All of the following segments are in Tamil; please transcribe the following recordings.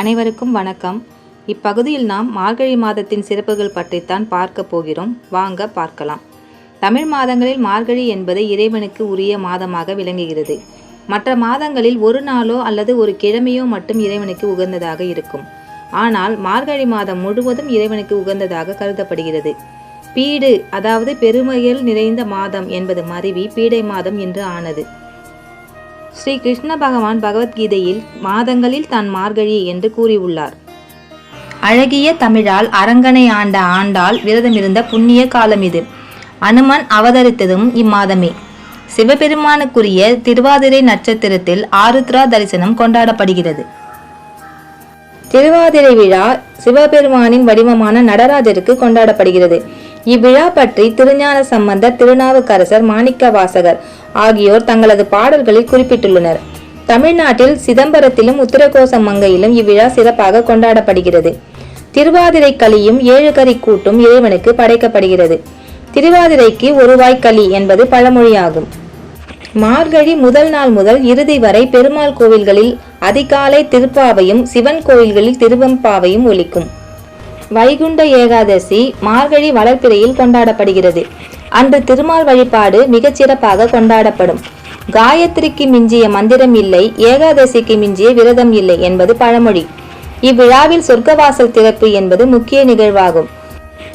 அனைவருக்கும் வணக்கம். இப்பகுதியில் நாம் மார்கழி மாதத்தின் சிறப்புகள் பற்றித்தான் பார்க்க போகிறோம். வாங்க பார்க்கலாம். தமிழ் மாதங்களில் மார்கழி என்பது இறைவனுக்கு உரிய மாதமாக விளங்குகிறது. மற்ற மாதங்களில் ஒரு நாளோ அல்லது ஒரு கிழமையோ மட்டும் இறைவனுக்கு உகந்ததாக இருக்கும். ஆனால் மார்கழி மாதம் முழுவதும் இறைவனுக்கு உகந்ததாக கருதப்படுகிறது. பீடு அதாவது பெருமையில் நிறைந்த மாதம் என்பது மருவி பீடை மாதம் என்று ஆனது. ஸ்ரீ கிருஷ்ண பகவான் பகவத்கீதையில் மாதங்களில் தான் மார்கழி என்று கூறியுள்ளார். அழகிய தமிழால் அரங்கனை ஆண்ட ஆண்டாள் விரதமிருந்த புண்ணிய காலம் இது. அனுமன் அவதரித்ததும் இம்மாதமே. சிவபெருமானுக்குரிய திருவாதிரை நட்சத்திரத்தில் ஆருத்ரா தரிசனம் கொண்டாடப்படுகிறது. திருவாதிரை விழா சிவபெருமானின் வடிவமான நடராஜருக்கு கொண்டாடப்படுகிறது. இவ்விழா பற்றி திருஞான சம்பந்தர் திருநாவுக்கரசர் மாணிக்க வாசகர் ஆகியோர் தங்களது பாடல்களில் குறிப்பிட்டுள்ளனர். தமிழ்நாட்டில் சிதம்பரத்திலும் உத்தரகோச மங்கையிலும் இவ்விழா சிறப்பாக கொண்டாடப்படுகிறது. திருவாதிரை களியும் ஏழு கறி கூட்டும் இறைவனுக்கு படைக்கப்படுகிறது. திருவாதிரைக்கு ஒரு களி என்பது பழமொழியாகும். மார்கழி முதல் நாள் முதல் இறுதி வரை பெருமாள் கோவில்களில் அதிகாலை திருப்பாவையும் சிவன் கோவில்களில் திருவெம்பாவையும் ஒலிக்கும். வைகுண்ட ஏகாதசி மார்கழி வளர்ப்பிறையில் கொண்டாடப்படுகிறது. அன்று திருமால் வழிபாடு மிகச் சிறப்பாக கொண்டாடப்படும். காயத்ரிக்கு மிஞ்சிய மந்திரம் இல்லை ஏகாதசிக்கு மிஞ்சிய விரதம் இல்லை என்பது பழமொழி. இவ்விழாவில் சொர்க்கவாசல் திறப்பு என்பது முக்கிய நிகழ்வாகும்.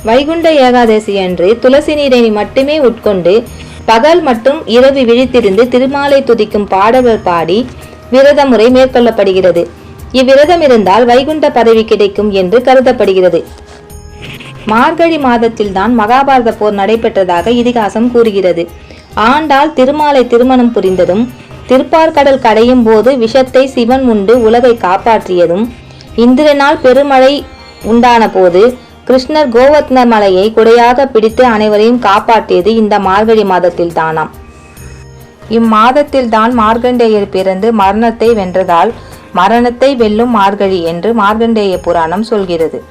வைகுண்ட ஏகாதசி அன்று துளசி நீரை மட்டுமே உட்கொண்டு பகல் மற்றும் இரவு விழித்திருந்து திருமாலை துதிக்கும் பாடல்கள் பாடி விரத முறை மேற்கொள்ளப்படுகிறது. இவ்விரதம் இருந்தால் வைகுண்ட பதவி கிடைக்கும் என்று கருதப்படுகிறது. மார்கழி மாதத்தில்தான் மகாபாரத போர் நடைபெற்றதாக இதிகாசம் கூறுகிறது. ஆண்டாள் திருமாலை திருமணம் புரிந்ததும் திருப்பார்கடல் கடையும் போது விஷத்தை சிவன் உண்டு உலகை காப்பாற்றியதும் இந்திரனால் பெருமழை உண்டான போது கிருஷ்ணர் கோவர்த்தன மலையை குடையாக பிடித்து அனைவரையும் காப்பாற்றியது இந்த மார்கழி மாதத்தில் தானாம் இம்மாதத்தில் தான் மார்கண்டேயர் பிறந்து மரணத்தை வென்றதால் மரணத்தை வெல்லும் மார்கழி என்று மார்கண்டேய புராணம் சொல்கிறது.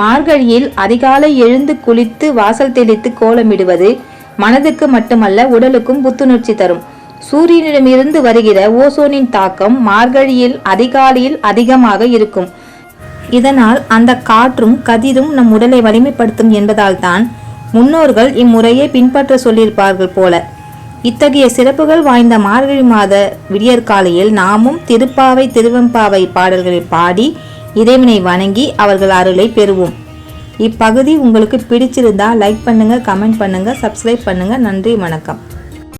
மார்கழியில் அதிகாலை எழுந்து குளித்து வாசல் தெளித்து கோலமிடுவது மனதுக்கு மட்டுமல்ல உடலுக்கும் புத்துணர்ச்சி தரும். சூரியனிடமிருந்து வருகிற ஓசோனின் தாக்கம் மார்கழியில் அதிகாலையில் அதிகமாக இருக்கும். இதனால் அந்த காற்றும் கதிரும் நம் உடலை வலிமைப்படுத்தும் என்பதால் தான் முன்னோர்கள் இம்முறையை பின்பற்ற சொல்லியிருப்பார்கள் போல. இத்தகைய சிறப்புகள் வாய்ந்த மார்கழி மாத விடியற்காலையில் நாமும் திருப்பாவை திருவெம்பாவை பாடல்களை பாடி இறைவனை வணங்கி அவர்கள் அருளை பெறுவோம். இப்பகுதி உங்களுக்கு பிடிச்சிருந்தா லைக் பண்ணுங்க கமெண்ட் பண்ணுங்க சப்ஸ்கிரைப் பண்ணுங்க. நன்றி வணக்கம்.